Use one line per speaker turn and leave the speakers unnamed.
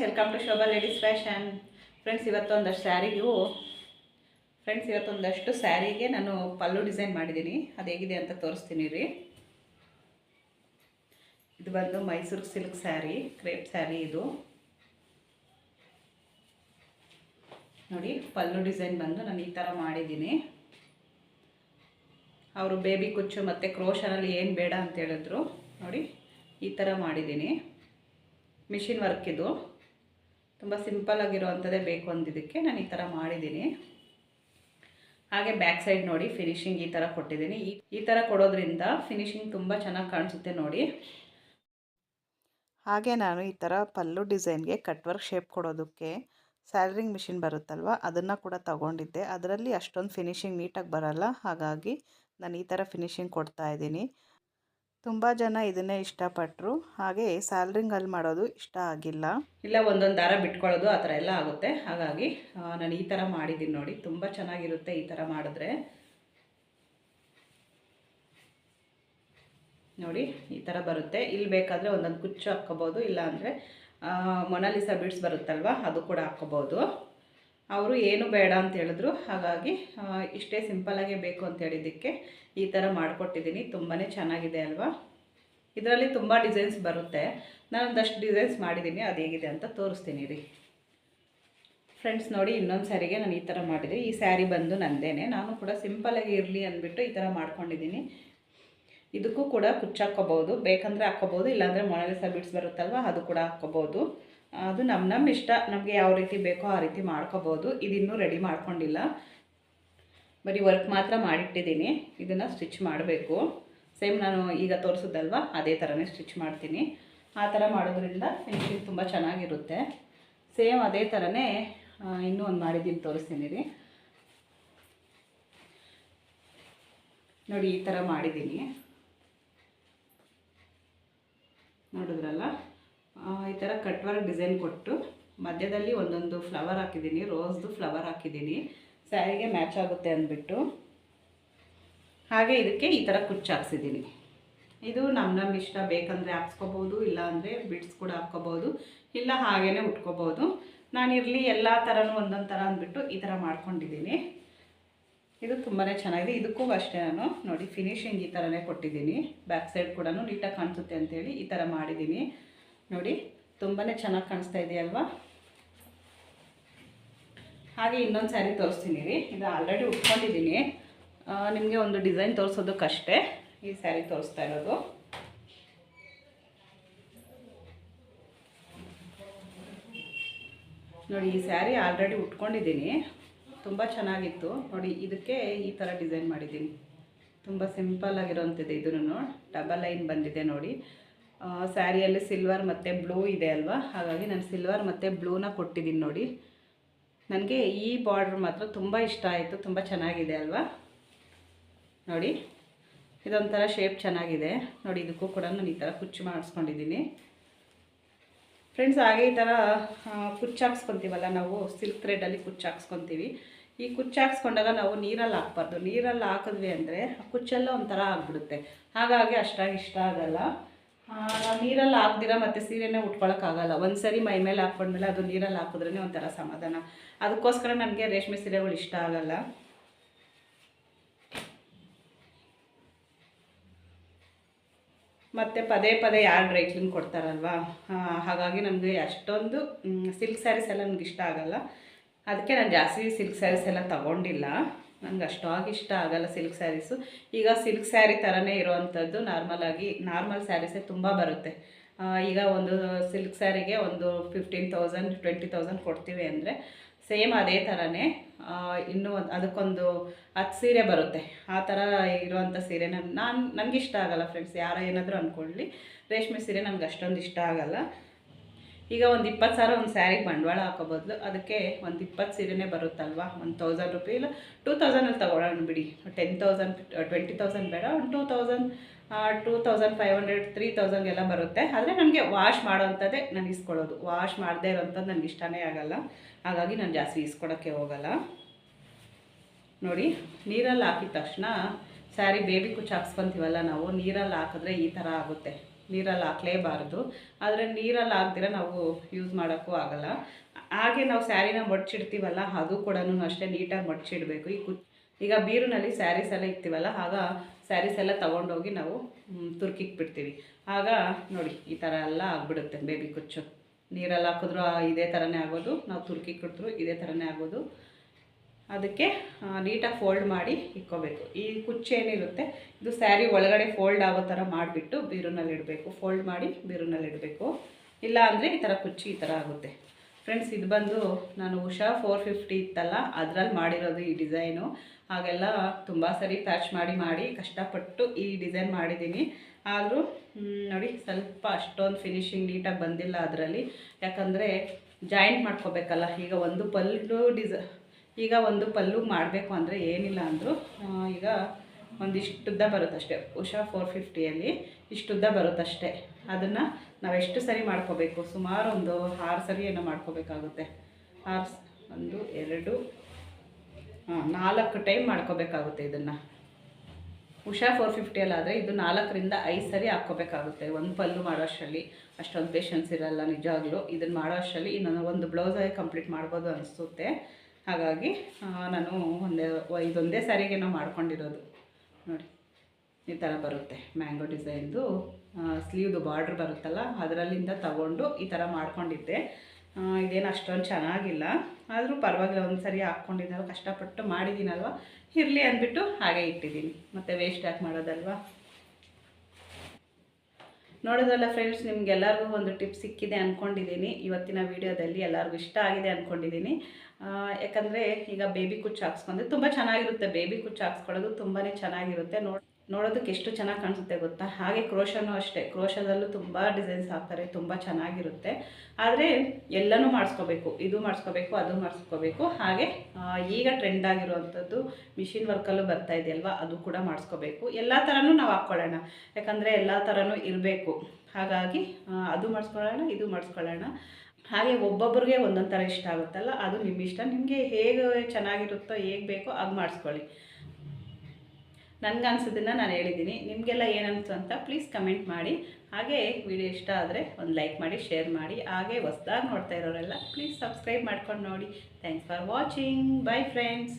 Friends welcome to Shobha ladies fashion friends ಇವತ್ತೊಂದಷ್ಟು ಸ್ಯಾರಿಗೂ friends ಇವತ್ತೊಂದಷ್ಟು ಸ್ಯಾರಿಗೆ ನಾನು ಪಲ್ಲು ಡಿಸೈನ್ ಮಾಡಿದ್ದೀನಿ. ಅದು ಹೇಗಿದೆ ಅಂತ ತೋರಿಸ್ತೀನಿ ರೀ ಇದು ಬಂದು Mysuru silk sari, crepe sari ಇದು. ನೋಡಿ, ಪಲ್ಲು ಡಿಸೈನ್ ಬಂದು ನಾನು ಈ ಥರ ಮಾಡಿದ್ದೀನಿ. ಅವರು ಬೇಬಿ ಕುಚ್ಚು ಮತ್ತು ಕ್ರೋಶನಲ್ಲಿ ಏನು ಬೇಡ ಅಂತ ಹೇಳಿದ್ರು. ನೋಡಿ, ಈ ಥರ ಮಾಡಿದ್ದೀನಿ. ಮಿಷಿನ್ ವರ್ಕ್ ಇದು. ತುಂಬ ಸಿಂಪಲ್ ಆಗಿರುವಂಥದ್ದೇ ಬೇಕು ಅಂದಿದ್ದಕ್ಕೆ ನಾನು ಈ ಥರ ಮಾಡಿದ್ದೀನಿ ಹಾಗೆ ಬ್ಯಾಕ್ ಸೈಡ್ ನೋಡಿ ಫಿನಿಶಿಂಗ್ ಈ ಥರ ಕೊಟ್ಟಿದ್ದೀನಿ ಈ ಈ ಥರ ಕೊಡೋದ್ರಿಂದ ಫಿನಿಶಿಂಗ್ ತುಂಬ ಚೆನ್ನಾಗಿ ಕಾಣಿಸುತ್ತೆ ನೋಡಿ.
ಹಾಗೆ ನಾನು ಈ ಥರ ಪಲ್ಲು ಡಿಸೈನ್ಗೆ ಕಟ್ ವರ್ಕ್ ಶೇಪ್ ಕೊಡೋದಕ್ಕೆ ಸ್ಯಾಲ್ರಿಂಗ್ ಮಿಷಿನ್ ಬರುತ್ತಲ್ವ, ಅದನ್ನು ಕೂಡ ತಗೊಂಡಿದ್ದೆ. ಅದರಲ್ಲಿ ಅಷ್ಟೊಂದು ಫಿನಿಶಿಂಗ್ ನೀಟಾಗಿ ಬರಲ್ಲ. ಹಾಗಾಗಿ ನಾನು ಈ ಥರ ಫಿನಿಶಿಂಗ್ ಕೊಡ್ತಾ ಇದ್ದೀನಿ ತುಂಬ ಜನ ಇದನ್ನೇ ಇಷ್ಟಪಟ್ಟರು ಹಾಗೆ ಸ್ಯಾಲ್ರಿಂಗಲ್ಲಿ ಮಾಡೋದು ಇಷ್ಟ ಆಗಿಲ್ಲ.
ಇಲ್ಲ, ಒಂದೊಂದು ದಾರ ಬಿಟ್ಕೊಳ್ಳೋದು ಆ ಥರ ಎಲ್ಲ ಆಗುತ್ತೆ. ಹಾಗಾಗಿ ನಾನು ಈ ಥರ ಮಾಡಿದ್ದೀನಿ ನೋಡಿ. ತುಂಬ ಚೆನ್ನಾಗಿರುತ್ತೆ ಈ ಥರ ಮಾಡಿದ್ರೆ. ನೋಡಿ, ಈ ಥರ ಬರುತ್ತೆ. ಇಲ್ಲಿ ಬೇಕಾದರೆ ಒಂದೊಂದು ಕುಚ್ಚು ಹಾಕ್ಕೋಬೋದು. ಇಲ್ಲಾಂದರೆ ಮೊನಾಲಿಸಾ ಬಿಡ್ಸ್ ಬರುತ್ತಲ್ವ, ಅದು ಕೂಡ ಹಾಕ್ಕೋಬೋದು. ಅವರು ಏನು ಬೇಡ ಅಂತ ಹೇಳಿದ್ರು. ಹಾಗಾಗಿ ಇಷ್ಟೇ ಸಿಂಪಲಾಗೇ ಬೇಕು ಅಂತ ಹೇಳಿದ್ದಕ್ಕೆ ಈ ಥರ ಮಾಡಿಕೊಟ್ಟಿದ್ದೀನಿ. ತುಂಬಾ ಚೆನ್ನಾಗಿದೆ ಅಲ್ವಾ? ಇದರಲ್ಲಿ ತುಂಬ ಡಿಸೈನ್ಸ್ ಬರುತ್ತೆ. ನಾನು ಒಂದಷ್ಟು ಡಿಸೈನ್ಸ್ ಮಾಡಿದ್ದೀನಿ. ಅದು ಹೇಗಿದೆ ಅಂತ ತೋರಿಸ್ತೀನಿ ರೀ. ಫ್ರೆಂಡ್ಸ್ ನೋಡಿ ಇನ್ನೊಂದು ಸ್ಯಾರಿಗೆ ನಾನು ಈ ಥರ ಮಾಡಿದೆ. ಈ ಸ್ಯಾರಿ ಬಂದು ನಂದೇನೆ. ನಾನು ಕೂಡ ಸಿಂಪಲಾಗಿ ಇರಲಿ ಅಂದ್ಬಿಟ್ಟು ಈ ಥರ ಮಾಡ್ಕೊಂಡಿದ್ದೀನಿ. ಇದಕ್ಕೂ ಕೂಡ ಕುಚ್ಚು ಬೇಕಂದರೆ ಹಾಕ್ಕೋಬೋದು, ಇಲ್ಲಾಂದರೆ ಮೊನಾಲಿಸಾ ಬಿಡ್ಸ್ ಬರುತ್ತಲ್ವ, ಅದು ಕೂಡ ಹಾಕ್ಕೋಬೋದು. ಅದು ನಮ್ಮ ನಮ್ಮ ಇಷ್ಟ. ನಮಗೆ ಯಾವ ರೀತಿ ಬೇಕೋ ಆ ರೀತಿ ಮಾಡ್ಕೋಬೋದು. ಇದಿನ್ನೂ ರೆಡಿ ಮಾಡ್ಕೊಂಡಿಲ್ಲ. ಬರೀ ವರ್ಕ್ ಮಾತ್ರ ಮಾಡಿಟ್ಟಿದ್ದೀನಿ. ಇದನ್ನು ಸ್ಟಿಚ್ ಮಾಡಬೇಕು. ಸೇಮ್ ನಾನು ಈಗ ತೋರಿಸಿದ್ದಲ್ವ ಅದೇ ಥರನೇ ಸ್ಟಿಚ್ ಮಾಡ್ತೀನಿ. ಆ ಥರ ಮಾಡೋದ್ರಿಂದ ಫಿನಿಶಿಂಗ್ ತುಂಬ ಚೆನ್ನಾಗಿರುತ್ತೆ. ಸೇಮ್ ಅದೇ ಥರನೇ ಇನ್ನೂ ಒಂದು ಮಾಡಿದ್ದೀನಿ ತೋರಿಸ್ತೀನಿ ರೀ. ನೋಡಿ, ಈ ಥರ ಮಾಡಿದ್ದೀನಿ ನೋಡಿದ್ರಲ್ಲ ಆ, ಈ ಥರ ಕಟ್ ಡಿಸೈನ್ ಕೊಟ್ಟು ಮಧ್ಯದಲ್ಲಿ ಒಂದೊಂದು ಫ್ಲವರ್ ಹಾಕಿದ್ದೀನಿ ರೋಸ್ದು ಫ್ಲವರ್ ಹಾಕಿದ್ದೀನಿ. ಸ್ಯಾರಿಗೆ ಮ್ಯಾಚ್ ಆಗುತ್ತೆ ಅಂದ್ಬಿಟ್ಟು. ಹಾಗೆ ಇದಕ್ಕೆ ಈ ಥರ ಕುಚ್ಚು ಹಾಕ್ಸಿದ್ದೀನಿ. ಇದು ನಮ್ಮ ನಮ್ಮ ಇಷ್ಟ. ಬೇಕಂದರೆ ಹಾಕ್ಸ್ಕೋಬೋದು ಇಲ್ಲ ಅಂದರೆ ಬಿಡ್ಸ್ ಕೂಡ ಹಾಕ್ಕೋಬೋದು ಇಲ್ಲ ಹಾಗೇ ಉಟ್ಕೋಬೋದು ನಾನಿರಲಿ ಎಲ್ಲ ಥರನೂ ಒಂದೊಂದು ಥರ ಅಂದ್ಬಿಟ್ಟು ಈ ಥರ ಮಾಡ್ಕೊಂಡಿದ್ದೀನಿ. ಇದು ತುಂಬಾ ಚೆನ್ನಾಗಿದೆ. ಇದಕ್ಕೂ ಅಷ್ಟೇ ನಾನು. ನೋಡಿ ಫಿನಿಶಿಂಗ್ ಈ ಥರನೇ ಕೊಟ್ಟಿದ್ದೀನಿ. ಬ್ಯಾಕ್ ಸೈಡ್ ಕೂಡ ನೀಟಾಗಿ ಕಾಣಿಸುತ್ತೆ ಅಂತೇಳಿ ಈ ಥರ ಮಾಡಿದ್ದೀನಿ. ನೋಡಿ ತುಂಬಾ ಚೆನ್ನಾಗಿ ಕಾಣಿಸ್ತಾ ಇದೆಯಲ್ವಾ? ಹಾಗೆ ಇನ್ನೊಂದು ಸ್ಯಾರಿ ತೋರಿಸ್ತೀನಿ ರೀ ಇದು ಆಲ್ರೆಡಿ ಉಟ್ಕೊಂಡಿದ್ದೀನಿ. ನಿಮಗೆ ಒಂದು ಡಿಸೈನ್ ತೋರಿಸೋದಕ್ಕಷ್ಟೇ ಈ ಸ್ಯಾರಿ ತೋರಿಸ್ತಾ ಇರೋದು. ನೋಡಿ, ಈ ಸ್ಯಾರಿ ಆಲ್ರೆಡಿ ಉಟ್ಕೊಂಡಿದ್ದೀನಿ. ತುಂಬ ಚೆನ್ನಾಗಿತ್ತು. ನೋಡಿ, ಇದಕ್ಕೆ ಈ ಥರ ಡಿಸೈನ್ ಮಾಡಿದ್ದೀನಿ. ತುಂಬ ಸಿಂಪಲ್ ಆಗಿರೋಂಥದ್ದು ಇದನ್ನು ಡಬಲ್ ಲೈನ್ ಬಂದಿದೆ ನೋಡಿ. ಸ್ಯಾರಿಯಲ್ಲಿ ಸಿಲ್ವರ್ ಮತ್ತು ಬ್ಲೂ ಇದೆ ಅಲ್ವಾ? ಹಾಗಾಗಿ ನಾನು ಸಿಲ್ವರ್ ಮತ್ತು ಬ್ಲೂನ ಕೊಟ್ಟಿದ್ದೀನಿ ನೋಡಿ. ನನಗೆ ಈ ಬಾರ್ಡ್ರ್ ಮಾತ್ರ ತುಂಬ ಇಷ್ಟ ಆಯಿತು, ತುಂಬ ಚೆನ್ನಾಗಿದೆ ಅಲ್ವಾ? ನೋಡಿ, ಇದೊಂಥರ ಶೇಪ್ ಚೆನ್ನಾಗಿದೆ. ನೋಡಿ, ಇದಕ್ಕೂ ಕೂಡ ನಾನು ಈ ಥರ ಕುಚ್ಚು ಮಾಡಿಸ್ಕೊಂಡಿದ್ದೀನಿ. ಫ್ರೆಂಡ್ಸ್ ಹಾಗೆ ಈ ಥರ ಕುಚ್ಚು ಹಾಕ್ಸ್ಕೊತೀವಲ್ಲ ನಾವು ಸಿಲ್ಕ್ ಥ್ರೆಡಲ್ಲಿ ಕುಚ್ಚು ಹಾಕ್ಸ್ಕೊತೀವಿ. ಈ ಕುಚ್ಚು ಹಾಕ್ಸ್ಕೊಂಡಾಗ ನಾವು ನೀರಲ್ಲಿ ಹಾಕ್ಬಾರ್ದು. ನೀರಲ್ಲಿ ಹಾಕಿದ್ವಿ ಅಂದರೆ ಕುಚ್ಚೆಲ್ಲ ಒಂಥರ ಆಗಿಬಿಡುತ್ತೆ. ಹಾಗಾಗಿ ಅಷ್ಟಾಗಿ ಇಷ್ಟ ಆಗಲ್ಲ. ನೀರಲ್ಲಿ ಹಾಕ್ದಿರ ಮತ್ತು ಸೀರೆನೇ ಉಟ್ಕೊಳ್ಳೋಕ್ಕಾಗಲ್ಲ ಒಂದು ಸರಿ ಮೈ ಮೇಲೆ ಹಾಕ್ಕೊಂಡ್ಮೇಲೆ ಅದು ನೀರಲ್ಲಿ ಹಾಕಿದ್ರೇ ಒಂಥರ ಸಮಾಧಾನ. ಅದಕ್ಕೋಸ್ಕರ ನನಗೆ ರೇಷ್ಮೆ ಸೀರೆಗಳು ಇಷ್ಟ ಆಗಲ್ಲ. ಮತ್ತು ಪದೇ ಪದೇ ಯಾರು ಡ್ರೈ ಕ್ಲೀನ್ ಕೊಡ್ತಾರಲ್ವಾ ಹಾಗಾಗಿ ನನಗೆ ಅಷ್ಟೊಂದು ಸಿಲ್ಕ್ ಸ್ಯಾರೀಸ್ ಎಲ್ಲ ನನಗೆ ಇಷ್ಟ ಆಗಲ್ಲ. ಅದಕ್ಕೆ ನಾನು ಜಾಸ್ತಿ ಸಿಲ್ಕ್ ಸ್ಯಾರೀಸ್ ಎಲ್ಲ ತಗೊಂಡಿಲ್ಲ. ನನಗೆ ಅಷ್ಟಾಗಿ ಇಷ್ಟ ಆಗಲ್ಲ ಸಿಲ್ಕ್ ಸ್ಯಾರೀಸು ಈಗ ಸಿಲ್ಕ್ ಸ್ಯಾರಿ ಥರನೇ ಇರೋವಂಥದ್ದು ನಾರ್ಮಲಾಗಿ ನಾರ್ಮಲ್ ಸ್ಯಾರೀಸೇ ತುಂಬ ಬರುತ್ತೆ. ಈಗ ಒಂದು ಸಿಲ್ಕ್ ಸ್ಯಾರಿಗೆ ಒಂದು ಫಿಫ್ಟೀನ್ ತೌಸಂಡ್ ಟ್ವೆಂಟಿ ತೌಸಂಡ್ ಕೊಡ್ತೀವಿ ಅಂದರೆ ಸೇಮ್ ಅದೇ ಥರನೇ ಇನ್ನೂ ಒಂದು, ಅದಕ್ಕೊಂದು ಹತ್ತು ಸೀರೆ ಬರುತ್ತೆ. ಆ ಥರ ಇರುವಂಥ ಸೀರೆ ನಾನು ನಾನು ನನಗೆ ಇಷ್ಟ ಆಗಲ್ಲ ಫ್ರೆಂಡ್ಸ್ ಯಾರೋ ಏನಾದರೂ ಅಂದ್ಕೊಳ್ಳಿ ರೇಷ್ಮೆ ಸೀರೆ ನನಗೆ ಅಷ್ಟೊಂದು ಇಷ್ಟ ಆಗಲ್ಲ. ಈಗ ಒಂದು ಇಪ್ಪತ್ತು ಸಾವಿರ ಒಂದು ಸ್ಯಾರಿಗೆ ಬಂಡವಾಳ ಹಾಕೋ ಬದಲು ಅದಕ್ಕೆ ಒಂದು ಇಪ್ಪತ್ತು ಸೀರೆನೇ ಬರುತ್ತಲ್ವಾ? ಒಂದು ತೌಸಂಡ್ ರುಪಿ ಇಲ್ಲ ಟೂ ತೌಸಂಡಲ್ಲಿ ತಗೊಳ್ಳೋಣ ಬಿಡಿ. ಟೆನ್ ತೌಸಂಡ್ ಟ್ವೆಂಟಿ ತೌಸಂಡ್ ಬೇಡ, ಒಂದು two thousand two thousand five hundred three ತೌಸಂಡ್ಗೆಲ್ಲ ಬರುತ್ತೆ. ಆದರೆ ನನಗೆ ವಾಶ್ ಮಾಡೋವಂಥದ್ದೇ ನಾನು ಇಸ್ಕೊಳ್ಳೋದು. ವಾಶ್ ಮಾಡದೇ ಇರೋಂಥದ್ದು ನನಗೆ ಇಷ್ಟನೇ ಆಗೋಲ್ಲ. ಹಾಗಾಗಿ ನಾನು ಜಾಸ್ತಿ ಇಸ್ಕೊಳಕ್ಕೆ ಹೋಗಲ್ಲ. ನೋಡಿ, ನೀರಲ್ಲಿ ಹಾಕಿದ ತಕ್ಷಣ ಸ್ಯಾರಿ ಬೇಬಿ ಕುಚ್ಚು ಹಾಕ್ಸ್ಕೊತೀವಲ್ಲ ನಾವು, ನೀರಲ್ಲಿ ಹಾಕಿದ್ರೆ ಈ ಥರ ಆಗುತ್ತೆ. ನೀರಲ್ಲಿ ಹಾಕಲೇಬಾರ್ದು. ಆದರೆ ನೀರಲ್ಲಿ ಹಾಕ್ದಿರ ನಾವು ಯೂಸ್ ಮಾಡೋಕ್ಕೂ ಆಗಲ್ಲ. ಹಾಗೆ ನಾವು ಸ್ಯಾರಿನ ಮಡ್ಚಿಡ್ತೀವಲ್ಲ, ಅದು ಕೂಡ ಅಷ್ಟೇ ನೀಟಾಗಿ ಮಡ್ಚಿಡಬೇಕು. ಈ ಕು ಈಗ ಬೀರುನಲ್ಲಿ ಸ್ಯಾರೀಸ್ ಎಲ್ಲ ಇಕ್ತೀವಲ್ಲ, ಆಗ ಸ್ಯಾರೀಸ್ ಎಲ್ಲ ತೊಗೊಂಡೋಗಿ ನಾವು ತುರ್ಕಿಕ್ ಬಿಡ್ತೀವಿ ಆಗ ನೋಡಿ, ಈ ಥರ ಎಲ್ಲ ಆಗ್ಬಿಡುತ್ತೆ ಬೇಬಿ ಕುಚ್ಚು. ನೀರಲ್ಲಿ ಹಾಕಿದ್ರು ಇದೇ ಥರನೇ ಆಗೋದು, ನಾವು ತುರ್ಕಿ ಕೊಟ್ಟರು ಇದೇ ಥರನೇ ಆಗೋದು. ಅದಕ್ಕೆ ನೀಟಾಗಿ ಫೋಲ್ಡ್ ಮಾಡಿ ಇಕ್ಕೋಬೇಕು ಈ ಕುಚ್ಚು ಏನಿರುತ್ತೆ, ಇದು ಸ್ಯಾರಿ ಒಳಗಡೆ ಫೋಲ್ಡ್ ಆಗೋ ಥರ ಮಾಡಿಬಿಟ್ಟು ಬೀರುನಲ್ಲಿ ಇಡಬೇಕು. ಫೋಲ್ಡ್ ಮಾಡಿ ಬೀರುನಲ್ಲಿ ಇಡಬೇಕು. ಇಲ್ಲ ಅಂದರೆ ಈ ಥರ ಕುಚ್ಚಿ ಈ ಥರ ಆಗುತ್ತೆ. ಫ್ರೆಂಡ್ಸ್ ಇದು ಬಂದು ನಾನು ಉಷಾ ಫೋರ್ ಫಿಫ್ಟಿ ಇತ್ತಲ್ಲ, ಅದರಲ್ಲಿ ಮಾಡಿರೋದು ಈ ಡಿಸೈನು. ಹಾಗೆಲ್ಲ ತುಂಬ ಸರಿ ಪ್ಯಾಚ್ ಮಾಡಿ ಮಾಡಿ ಕಷ್ಟಪಟ್ಟು ಈ ಡಿಸೈನ್ ಮಾಡಿದ್ದೀನಿ. ಆದರೂ ನೋಡಿ, ಸ್ವಲ್ಪ ಅಷ್ಟೊಂದು ಫಿನಿಶಿಂಗ್ ನೀಟಾಗಿ ಬಂದಿಲ್ಲ ಅದರಲ್ಲಿ. ಯಾಕಂದರೆ ಜಾಯಿಂಟ್ ಮಾಡ್ಕೋಬೇಕಲ್ಲ, ಈಗ ಒಂದು ಪಲ್ಲು ಡಿಸ ಈಗ ಒಂದು ಪಲ್ಲು ಮಾಡಬೇಕು ಅಂದರೆ ಏನಿಲ್ಲ ಅಂದರೂ ಈಗ ಒಂದಿಷ್ಟುದ್ದ ಬರುತ್ತಷ್ಟೆ. ಉಷಾ ಫೋರ್ ಫಿಫ್ಟಿಯಲ್ಲಿ ಇಷ್ಟುದ್ದ ಬರುತ್ತಷ್ಟೆ. ಅದನ್ನು ನಾವು ಎಷ್ಟು ಸರಿ ಮಾಡ್ಕೋಬೇಕು? ಸುಮಾರು ಒಂದು ಆರು ಸರಿ ಏನೋ ಮಾಡ್ಕೋಬೇಕಾಗುತ್ತೆ. ಆರು ಒಂದು, ಎರಡು ನಾಲ್ಕು ಟೈಮ್ ಮಾಡ್ಕೋಬೇಕಾಗುತ್ತೆ ಇದನ್ನು. ಉಷಾ ಫೋರ್ ಫಿಫ್ಟಿಯಲ್ಲಾದರೆ ಇದು ನಾಲ್ಕರಿಂದ ಐದು ಸರಿ ಹಾಕ್ಕೋಬೇಕಾಗುತ್ತೆ. ಒಂದು ಪಲ್ಲು ಮಾಡೋ ಅಷ್ಟರಲ್ಲಿ ಅಷ್ಟೊಂದು ಪೇಷನ್ಸ್ ಇರಲ್ಲ ನಿಜವಾಗ್ಲೂ ಇದನ್ನು ಮಾಡೋ ಅಷ್ಟರಲ್ಲಿ ಇನ್ನೊಂದು ಒಂದು ಬ್ಲೌಸಾಗಿ ಕಂಪ್ಲೀಟ್ ಮಾಡ್ಬೋದು ಅನಿಸುತ್ತೆ. ಹಾಗಾಗಿ ನಾನು ಒಂದೇ, ಇದೊಂದೇ ಸ್ಯಾರಿಗೇನೋ ಮಾಡ್ಕೊಂಡಿರೋದು. ನೋಡಿ, ಈ ಥರ ಬರುತ್ತೆ ಮ್ಯಾಂಗೋ ಡಿಸೈನ್ದು. ಸ್ಲೀವ್ದು ಬಾರ್ಡ್ರ್ ಬರುತ್ತಲ್ಲ, ಅದರಲ್ಲಿಂದ ತಗೊಂಡು ಈ ಥರ ಮಾಡ್ಕೊಂಡಿದ್ದೆ. ಇದೇನು ಅಷ್ಟೊಂದು ಚೆನ್ನಾಗಿಲ್ಲ. ಆದರೂ ಪರವಾಗಿಲ್ಲ ಒಂದು ಸರಿ ಹಾಕ್ಕೊಂಡಿದ್ದಲ್ವ ಕಷ್ಟಪಟ್ಟು ಮಾಡಿದ್ದೀನಲ್ವ ಇರಲಿ ಅಂದ್ಬಿಟ್ಟು ಹಾಗೆ ಇಟ್ಟಿದ್ದೀನಿ. ಮತ್ತು ವೇಸ್ಟ್ ಯಾಕೆ ಮಾಡೋದಲ್ವಾ? ನೋಡೋದಲ್ಲ ಫ್ರೆಂಡ್ಸ್ ನಿಮಗೆಲ್ಲರಿಗೂ ಒಂದು ಟಿಪ್ ಸಿಕ್ಕಿದೆ ಅಂದ್ಕೊಂಡಿದ್ದೀನಿ ಇವತ್ತಿನ ವಿಡಿಯೋದಲ್ಲಿ ಎಲ್ಲರಿಗೂ ಇಷ್ಟ ಆಗಿದೆ ಅಂದ್ಕೊಂಡಿದ್ದೀನಿ ಯಾಕಂದರೆ ಈಗ ಬೇಬಿ ಕುಚ್ಚು ಹಾಕ್ಸ್ಕೊಂಡ್ರೆ ತುಂಬ ಚೆನ್ನಾಗಿರುತ್ತೆ. ಬೇಬಿ ಕುಚ್ಚು ಹಾಕ್ಸ್ಕೊಳ್ಳೋದು ತುಂಬಾ ಚೆನ್ನಾಗಿರುತ್ತೆ. ನೋಡ್ ನೋಡೋದಕ್ಕೆ ಎಷ್ಟು ಚೆನ್ನಾಗಿ ಕಾಣಿಸುತ್ತೆ ಗೊತ್ತಾ? ಹಾಗೆ ಕ್ರೋಶನೂ ಅಷ್ಟೇ. ಕ್ರೋಶದಲ್ಲೂ ತುಂಬ ಡಿಸೈನ್ಸ್ ಹಾಕ್ತಾರೆ, ತುಂಬ ಚೆನ್ನಾಗಿರುತ್ತೆ. ಆದರೆ ಎಲ್ಲನೂ ಮಾಡಿಸ್ಕೋಬೇಕು, ಇದು ಮಾಡಿಸ್ಕೋಬೇಕು, ಅದು ಮಾಡಿಸ್ಕೋಬೇಕು. ಹಾಗೆ ಈಗ ಟ್ರೆಂಡ್ ಆಗಿರುವಂಥದ್ದು ಮಿಷಿನ್ ವರ್ಕಲ್ಲೂ ಬರ್ತಾ ಇದೆಯಲ್ವಾ ಅದು ಕೂಡ ಮಾಡಿಸ್ಕೋಬೇಕು. ಎಲ್ಲ ಥರನೂ ನಾವು ಹಾಕ್ಕೊಳ್ಳೋಣ. ಯಾಕಂದರೆ ಎಲ್ಲ ಥರನೂ ಇರಬೇಕು. ಹಾಗಾಗಿ ಅದು ಮಾಡಿಸ್ಕೊಳ್ಳೋಣ, ಇದು ಮಾಡಿಸ್ಕೊಳ್ಳೋಣ. ಹಾಗೆ ಒಬ್ಬೊಬ್ಬರಿಗೆ ಒಂದೊಂದು ಥರ ಇಷ್ಟ ಆಗುತ್ತಲ್ಲ? ಅದು ನಿಮ್ಮ ಇಷ್ಟ ನಿಮಗೆ ಹೇಗೆ ಚೆನ್ನಾಗಿರುತ್ತೋ, ಹೇಗೆ ಬೇಕೋ, ಅದು ಮಾಡಿಸ್ಕೊಳ್ಳಿ. ನನಗನ್ಸೋದನ್ನು ನಾನು ಹೇಳಿದ್ದೀನಿ. ನಿಮಗೆಲ್ಲ ಏನಂತು ಅಂತ ಪ್ಲೀಸ್ ಕಮೆಂಟ್ ಮಾಡಿ. ಹಾಗೆ ವಿಡಿಯೋ ಇಷ್ಟ ಆದರೆ ಒಂದು ಲೈಕ್ ಮಾಡಿ ಶೇರ್ ಮಾಡಿ. ಹಾಗೆ ಹೊಸ್ದಾಗಿ ನೋಡ್ತಾ ಇರೋರೆಲ್ಲ ಪ್ಲೀಸ್ ಸಬ್ಸ್ಕ್ರೈಬ್ ಮಾಡ್ಕೊಂಡು ನೋಡಿ. Thanks for watching bye friends